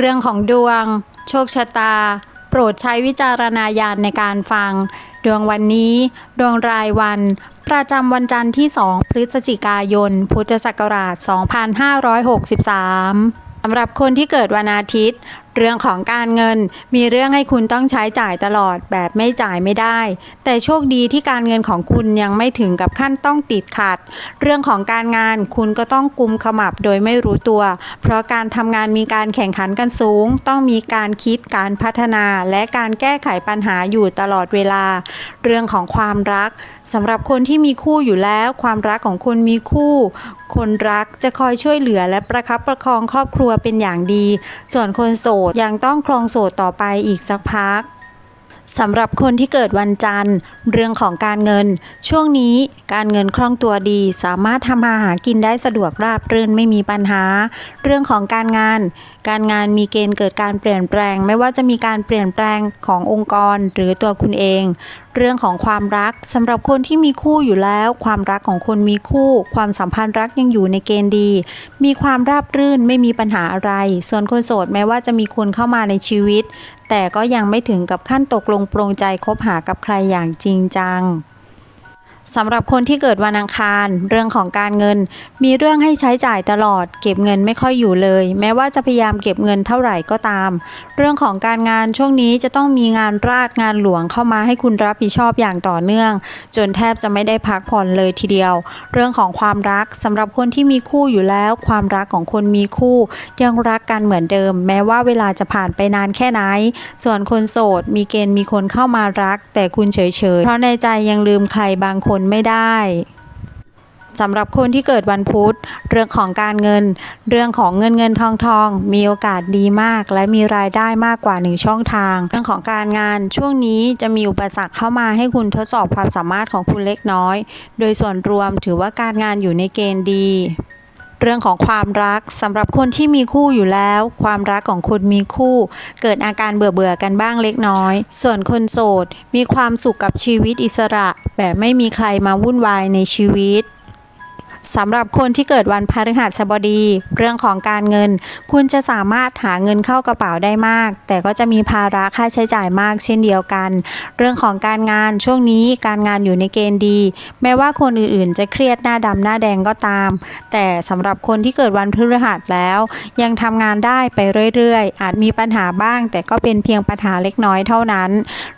เรื่องของดวง โชคชะตา โปรดใช้วิจารณญาณในการฟัง ดวงวันนี้ ดวงรายวัน ประจำวันจันทร์ที่ 2 พฤศจิกายน พุทธศักราช 2563สำหรับคนที่เกิดวันอาทิตย์เรื่องของการเงินมีเรื่องให้คุณต้องใช้จ่ายตลอดแบบไม่จ่ายไม่ได้ แต่โชคดีที่การเงินของคุณยังไม่ถึงกับขั้นต้องติดขัด เรื่องของการงานคุณก็ต้องกุมขมับโดยไม่รู้ตัว เพราะการทำงานมีการแข่งขันกันสูง ต้องมีการคิดการพัฒนาและการแก้ไขปัญหาอยู่ตลอดเวลา เรื่องของความรักสำหรับคนที่มีคู่อยู่แล้ว ความรักของคุณมีคู่ คนรักจะคอยช่วยเหลือและประคับประคองครอบครัวเป็นอย่างดี ส่วนคนโสดยังต้องครองโสดต่อไปอีกสักพักสำหรับคนที่เกิดวันจันทร์ เรื่องของการเงิน ช่วงนี้การเงินคล่องตัวดี สามารถทำมาหากินได้สะดวกราบรื่นไม่มีปัญหา เรื่องของการงาน การงานมีเกณฑ์เกิดการเปลี่ยนแปลง ไม่ว่าจะมีการเปลี่ยนแปลงขององค์กรหรือตัวคุณเองเรื่องของความรักสำหรับคนที่มีคู่อยู่แล้ว ความรักของคนมีคู่ ความสัมพันธ์รักยังอยู่ในเกณฑ์ดี มีความราบรื่นไม่มีปัญหาอะไร ส่วนคนโสดแม้ว่าจะมีคนเข้ามาในชีวิต แต่ก็ยังไม่ถึงกับขั้นตกลงปรงใจคบหากับใครอย่างจริงจัง สำหรับคนที่เกิดวันอังคาร เรื่องของการเงิน มีเรื่องให้ใช้จ่ายตลอด เก็บเงินไม่ค่อยอยู่เลย แม้ว่าจะพยายามเก็บเงินเท่าไหร่ก็ตาม เรื่องของการงานช่วงนี้จะต้องมีงานราชงานหลวงเข้ามาให้คุณรับผิดชอบอย่างต่อเนื่อง จนแทบจะไม่ได้พักผ่อนเลยทีเดียว เรื่องของความรักสำหรับคนที่มีคู่อยู่แล้ว ความรักของคนมีคู่ ยังรักกันเหมือนเดิม แม้ว่าเวลาจะผ่านไปนานแค่ไหน ส่วนคนโสดมีเกณฑ์มีคนเข้ามารัก แต่คุณเฉยๆเพราะในใจยังลืมใครบางคนไม่ได้สำหรับคนที่เกิดวันพุธ เรื่องของการเงิน เรื่องของเงินเงินทองทอง มีโอกาสดีมาก และมีรายได้มากกว่าหนึ่งช่องทาง เรื่องของการงานช่วงนี้จะมีอุปสรรคเข้ามาให้คุณทดสอบความสามารถของคุณเล็กน้อย โดยส่วนรวมถือว่าการงานอยู่ในเกณฑ์ดี เรื่องของความรักสำหรับคนที่มีคู่อยู่แล้ว ความรักของคุณมีคู่ เกิดอาการเบื่อเบื่อๆกันบ้างเล็กน้อย ส่วนคนโสดมีความสุขกับชีวิตอิสระ แบบไม่มีใครมาวุ่นวายในชีวิต สำหรับคนที่เกิดวันพฤหัสบดี เรื่องของการเงิน คุณจะสามารถหาเงินเข้ากระเป๋าได้มาก แต่ก็จะมีภาระค่าใช้จ่ายมากเช่นเดียวกัน เรื่องของการงานช่วงนี้การงานอยู่ในเกณฑ์ดี แม้ว่าคนอื่นๆ จะเครียดหน้าดำหน้าแดงก็ตาม แต่สำหรับคนที่เกิดวันพฤหัสแล้ว ยังทำงานได้ไปเรื่อยๆ อาจมีปัญหาบ้าง แต่ก็เป็นเพียงปัญหาเล็กน้อยเท่านั้น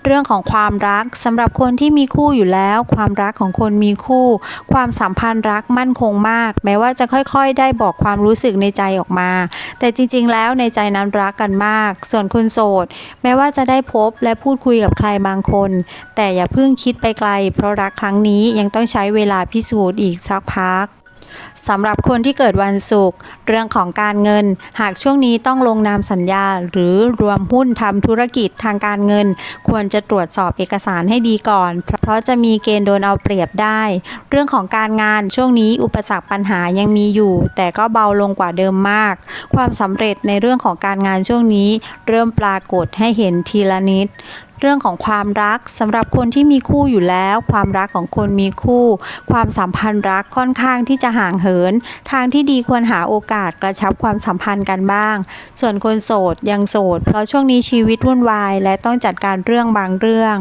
เรื่องของความรักสำหรับคนที่มีคู่อยู่แล้ว ความรักของคนมีคู่ ความสัมพันธ์รักมั่นคคงมาก แม้ว่าจะค่อยๆ ได้บอกความรู้สึกในใจออกมา แต่จริงๆ แล้วในใจนั้นรักกันมาก ส่วนคุณโสด แม้ว่าจะได้พบและพูดคุยกับใครบางคน แต่อย่าเพิ่งคิดไปไกล เพราะรักครั้งนี้ยังต้องใช้เวลาพิสูจน์อีกสักพัก สำหรับคนที่เกิดวันศุกร์เรื่องของการเงิน หากช่วงนี้ต้องลงนามสัญญา หรือรวมหุ้นทำธุรกิจทางการเงิน ควรจะตรวจสอบเอกสารให้ดีก่อน เพราะจะมีเกณฑ์โดนเอาเปรียบได้ เรื่องของการงานช่วงนี้อุปสรรคปัญหายังมีอยู่ แต่ก็เบาลงกว่าเดิมมาก ความสำเร็จในเรื่องของการงานช่วงนี้ เริ่มปรากฏให้เห็นทีละนิด เรื่องของความรักสำหรับคนที่มีคู่อยู่แล้ว ความรักของคนมีคู่ ความสัมพันธ์รักค่อนข้างที่จะห่างเหิน ทางที่ดีควรหาโอกาสกระชับความสัมพันธ์กันบ้าง ส่วนคนโสดยังโสด เพราะช่วงนี้ชีวิตวุ่นวายและต้องจัดการเรื่องบางเรื่อง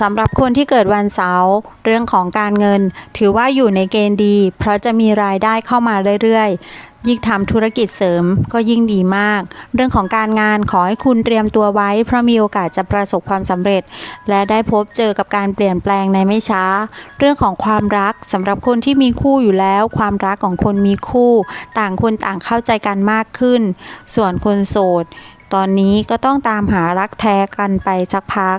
สำหรับคนที่เกิดวันเสาร์เรื่องของการเงิน ถือว่าอยู่ในเกณฑ์ดี เพราะจะมีรายได้เข้ามาเรื่อย ยิ่งทำธุรกิจเสริมก็ยิ่งดีมาก เรื่องของการงานขอให้คุณเตรียมตัวไว้ เพราะมีโอกาสจะประสบความสำเร็จ และได้พบเจอกับการเปลี่ยนแปลงในไม่ช้า เรื่องของความรักสำหรับคนที่มีคู่อยู่แล้ว ความรักของคนมีคู่ ต่างคนต่างเข้าใจกันมากขึ้น ส่วนคนโสด ตอนนี้ก็ต้องตามหารักแท้กันไปสักพัก